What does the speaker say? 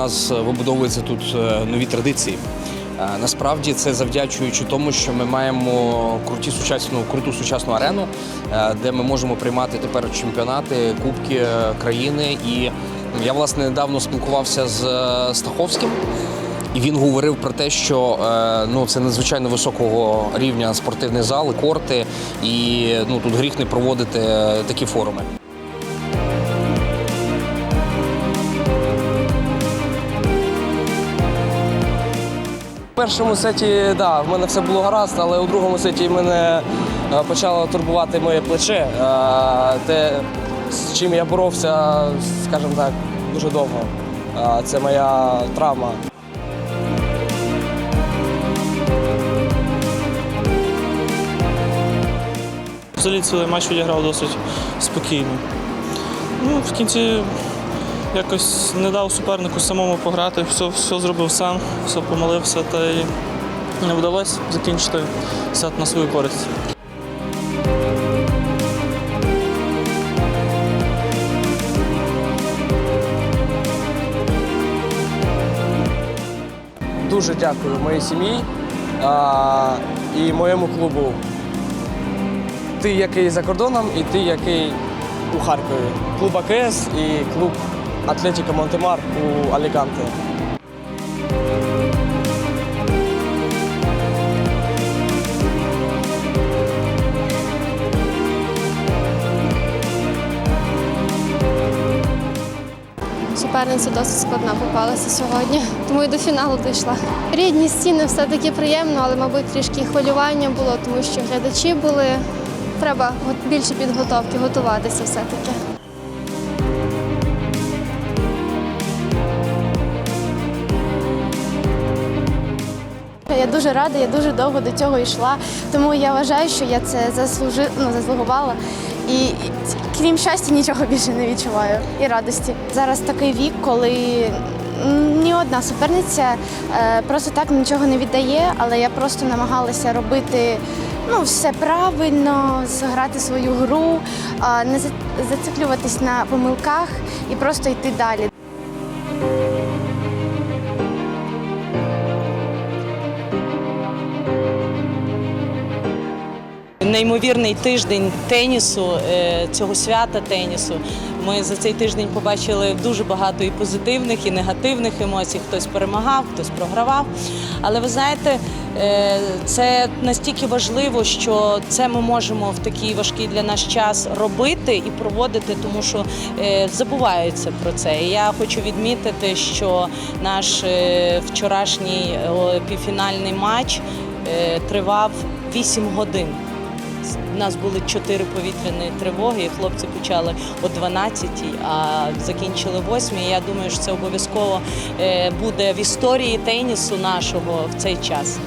нас вибудовуються тут е, нові традиції. Е, Насправді це завдячуючи тому, що ми маємо круті сучасну, круту сучасну арену, е, де ми можемо приймати тепер чемпіонати, кубки країни. І я власне недавно спілкувався з Стаховським. І він говорив про те, що ну це надзвичайно високого рівня спортивний зал, корти, і ну тут гріх не проводити такі форуми. Першому сеті, да, в мене все було гаразд, але у другому сеті мене е, почало турбувати моє плече. Е, Те, з чим я боровся, скажімо так, дуже довго. Е, Це моя травма. Взагалі цілий матч відіграв досить спокійно. Ну, в кінці якось не дав супернику самому пограти, все, все зробив сам, все помилився та й не вдалося закінчити сет на свою користь. Дуже дякую моїй сім'ї а, і моєму клубу. Ти, який за кордоном, і ти, який у Харкові. Клуб АКС і клуб Атлетіко Монтемар у Аліканте. Суперниця досить складна попалася сьогодні, тому і до фіналу дійшла. Рідні стіни все-таки приємно, але, мабуть, трішки хвилювання було, тому що глядачі були. Треба більше підготовки, готуватися все-таки. Я дуже рада, я дуже довго до цього йшла, тому я вважаю, що я це заслужи... ну, заслугувала. І і крім щастя, нічого більше не відчуваю і радості. Зараз такий вік, коли ні одна суперниця е, просто так нічого не віддає, але я просто намагалася робити ну, все правильно, зграти свою гру, не зациклюватись на помилках і просто йти далі. Неймовірний тиждень тенісу, е, цього свята тенісу. Ми за цей тиждень побачили дуже багато і позитивних, і негативних емоцій. Хтось перемагав, хтось програвав. Але ви знаєте, е, це настільки важливо, що це ми можемо в такий важкий для нас час робити і проводити, тому що е, забуваються про це. І я хочу відмітити, що наш вчорашній півфінальний матч тривав 8 годин. У нас були чотири повітряні тривоги, і хлопці почали о 12-й, а закінчили 8-й. Я думаю, що це обов'язково е, буде в історії тенісу нашого в цей час.